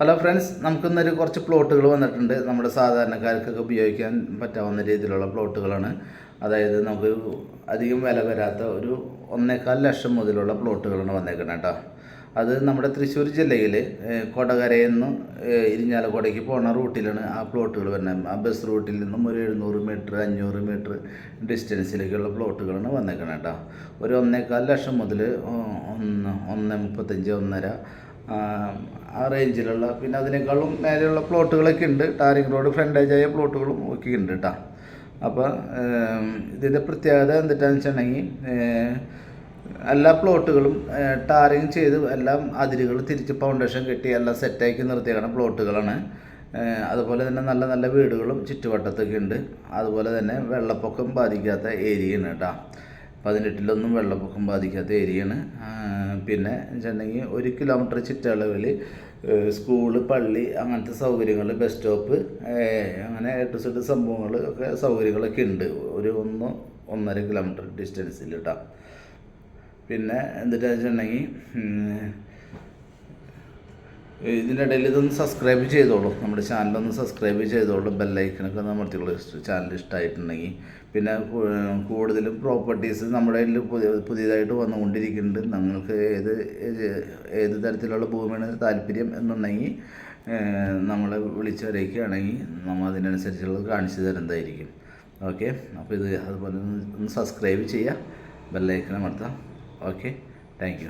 Hello friends നമുക്കിന്നൊരു കുറച്ച് പ്ലോട്ടുകൾ വന്നിട്ടുണ്ട്. നമ്മുടെ സാധാരണക്കാർക്കൊക്കെ ഉപയോഗിക്കാൻ പറ്റാവുന്ന രീതിയിലുള്ള പ്ലോട്ടുകളാണ് അതായത് നമുക്ക് അധികം വില വരാത്ത ഒരു ഒന്നേകാൽ ലക്ഷം മുതലുള്ള പ്ലോട്ടുകളാണ് വന്നേക്കുന്നത് കേട്ടോ അത് നമ്മുടെ തൃശ്ശൂർ ജില്ലയിൽ കൊടകരയിൽ നിന്ന് ഇരിഞ്ഞാലക്കുടയ്ക്ക് പോണ റൂട്ടിലാണ് ആ പ്ലോട്ടുകൾ വരുന്നത്. ആ ബസ് റൂട്ടിൽ നിന്നും ഒരു എഴുന്നൂറ് മീറ്റർ അഞ്ഞൂറ് മീറ്റർ ഡിസ്റ്റൻസിലേക്കുള്ള പ്ലോട്ടുകളാണ് വന്നേക്കുന്നത് കേട്ടോ ഒരു ഒന്നേകാൽ ലക്ഷം മുതൽ ഒന്ന് ഒന്ന് മുപ്പത്തഞ്ച് ഒന്നര ആ, റേഞ്ചിലുള്ള പിന്നെ അതിനേക്കാളും മേലെയുള്ള പ്ലോട്ടുകളൊക്കെ ഉണ്ട്. ടാറിങ് റോഡ് ഫ്രണ്ടേജായ പ്ലോട്ടുകളും ഒക്കെ ഉണ്ട് കേട്ടോ അപ്പോൾ ഇതിന്റെ പ്രത്യേകത എന്തിട്ടാന്ന് വെച്ചിട്ടുണ്ടെങ്കിൽ എല്ലാ പ്ലോട്ടുകളും ടാറിങ് ചെയ്ത് എല്ലാം അതിരുകൾ തിരിച്ച് ഫൗണ്ടേഷൻ കെട്ടി എല്ലാം സെറ്റാക്കി നിർത്തിയാണ് പ്ലോട്ടുകളാണ് അതുപോലെ തന്നെ നല്ല നല്ല വീടുകളും ചുറ്റുവട്ടത്തൊക്കെ ഉണ്ട്. അതുപോലെ തന്നെ വെള്ളപ്പൊക്കം ബാധിക്കാത്ത ഏരിയയാണ് കേട്ടോ പതിനെട്ടിലൊന്നും വെള്ളപ്പൊക്കം ബാധിക്കാത്ത ഏരിയയാണ്. പിന്നെ വെച്ചിട്ടുണ്ടെങ്കിൽ ഒരു കിലോമീറ്റർ ചുറ്റളവിൽ സ്കൂൾ പള്ളി അങ്ങനത്തെ സൗകര്യങ്ങൾ ബസ് സ്റ്റോപ്പ് അങ്ങനെ എ ടു സംഭവങ്ങൾ ഒക്കെ സൗകര്യങ്ങളൊക്കെ ഉണ്ട്. ഒരു ഒന്ന് ഒന്നര കിലോമീറ്റർ ഡിസ്റ്റൻസിൽ കേട്ടോ പിന്നെ എന്താ വെച്ചിട്ടുണ്ടെങ്കിൽ ഇതിന്റെ ഇടയിൽ ഇതൊന്ന് സബ്സ്ക്രൈബ് ചെയ്തോളൂ. നമ്മുടെ ചാനലൊന്ന് സബ്സ്ക്രൈബ് ചെയ്തോളൂ. ബെല്ലൈക്കനൊക്കെ അമർത്തിക്കോളൂ. ചാനൽ ഇഷ്ടമായിട്ടുണ്ടെങ്കിൽ പിന്നെ കൂടുതലും പ്രോപ്പർട്ടീസ് നമ്മുടെ കയ്യിൽ പുതിയ പുതിയതായിട്ട് വന്നുകൊണ്ടിരിക്കുന്നുണ്ട്. നിങ്ങൾക്ക് ഏത് ഏത് തരത്തിലുള്ള ഭൂമിയാണ് താല്പര്യം എന്നുണ്ടെങ്കിൽ നമ്മളെ വിളിച്ചറിയിക്കുകയാണെങ്കിൽ നമ്മൾ അതിനനുസരിച്ചുള്ളത് കാണിച്ചു തരുന്നതായിരിക്കും. ഓക്കെ അപ്പോൾ ഇത് അതുപോലെ ഒന്ന് സബ്സ്ക്രൈബ് ചെയ്യുക. ബെല്ലൈക്കൻ അമർത്താം ഓക്കെ താങ്ക്